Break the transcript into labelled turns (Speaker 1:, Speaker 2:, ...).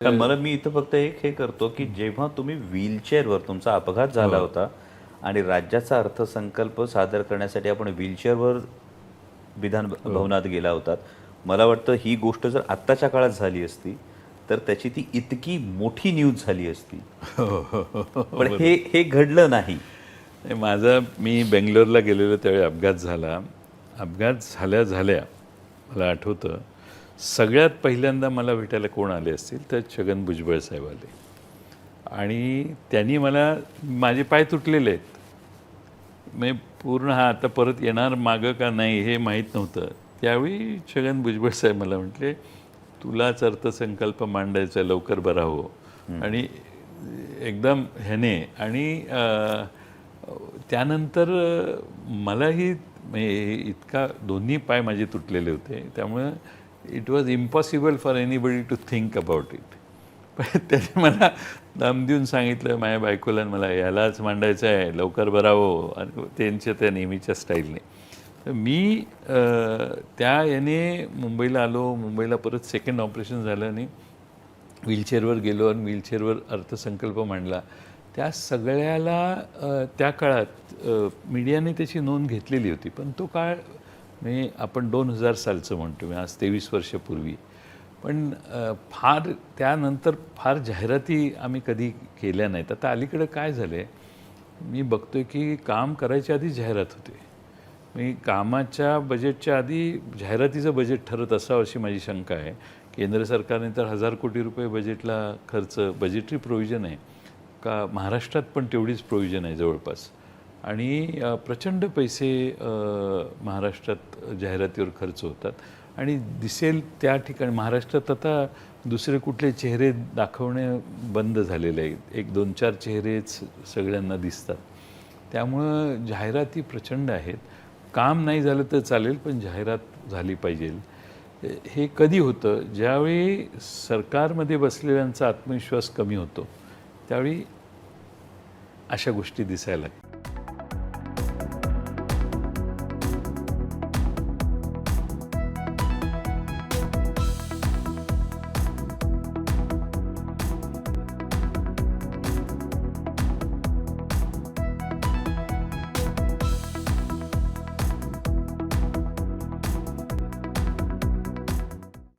Speaker 1: मला मी इथं फक्त एक हे करतो की जेव्हा तुम्ही व्हीलचेअरवर तुमचा अपघात झाला होता आणि राज्याचा अर्थसंकल्प सादर करण्यासाठी आपण व्हीलचेअरवर विधान भवनात गेला होतात मला वाटतं ही गोष्ट जर आत्ताच्या काळात झाली असती तर त्याची ती इतकी मोठी न्यूज झाली असती. पण हे हे घडलं नाही,
Speaker 2: माझा मी बेंगलोरला गेलेलो त्यावेळी अपघात झाला. अपघात झाल्या झाल्या मला आठवतं. सगळ्यात पहिल्यांदा मला भेटायला कोण आले असतील तर छगन भुजबळ साहेब आले. आणि त्यांनी मला माझे पाय तुटलेले आहेत. मी पूर्ण हा आता परत येणार मागं का नाही हे माहीत नव्हतं. त्यावेळी छगन भुजबळ साहेब मला म्हटले तुलाच अर्थसंकल्प मांडायचा लवकर बरा हो. आणि एकदम ह्याने आणि त्यानंतर मलाही म्हणजे इतका दोन्ही पाय माझे तुटलेले होते. त्यामुळं it was impossible for anybody to think about it पण त्याने मला दम देऊन सांगितलं माझ्या बायकोला आणि मला यालाच मांडायचं आहे लवकर बरावं आणि त्यांच्या त्या नेहमीच्या स्टाईलने. तर मी त्या याने मुंबईला आलो मुंबईला परत सेकंड ऑपरेशन झालं आणि व्हीलचेअरवर गेलो आणि व्हीलचेअरवर अर्थसंकल्प मांडला. त्या सगळ्याला त्या काळात मीडियाने त्याची नोंद घेतलेली होती पण तो काळ म्हणजे आपण दोन हजार सालचं म्हणतो मी आज तेवीस वर्षापूर्वी पण फार त्यानंतर फार जाहिराती आम्ही कधी केल्या नाहीत. आता अलीकडं काय झालं आहे मी बघतो आहे की काम करायच्या आधी जाहिरात होते. मी कामाच्या बजेटच्या आधी जाहिरातीचं बजेट ठरत असावं अशी माझी शंका आहे. केंद्र सरकारने तर हजार कोटी रुपये बजेटला खर्च बजेटरी प्रोव्हिजन आहे. का महाराष्ट्रात पण तेवढीच प्रोव्हिजन आहे जवळपास. आणि प्रचंड पैसे महाराष्ट्रात जाहिरातीवर खर्च होतात. आणि दिसेल त्या ठिकाणी महाराष्ट्रात आता दुसरे कुठले चेहरे दाखवणे बंद झालेले आहेत. एक दोन चार चेहरेच सगळ्यांना दिसतात. त्यामुळं जाहिराती प्रचंड आहेत. काम नाही झालं तर चालेल पण जाहिरात झाली पाहिजे. हे कधी होतं? ज्यावेळी सरकारमध्ये बसलेल्यांचा आत्मविश्वास कमी होतो त्यावेळी अशा गोष्टी दिसायला लागतात.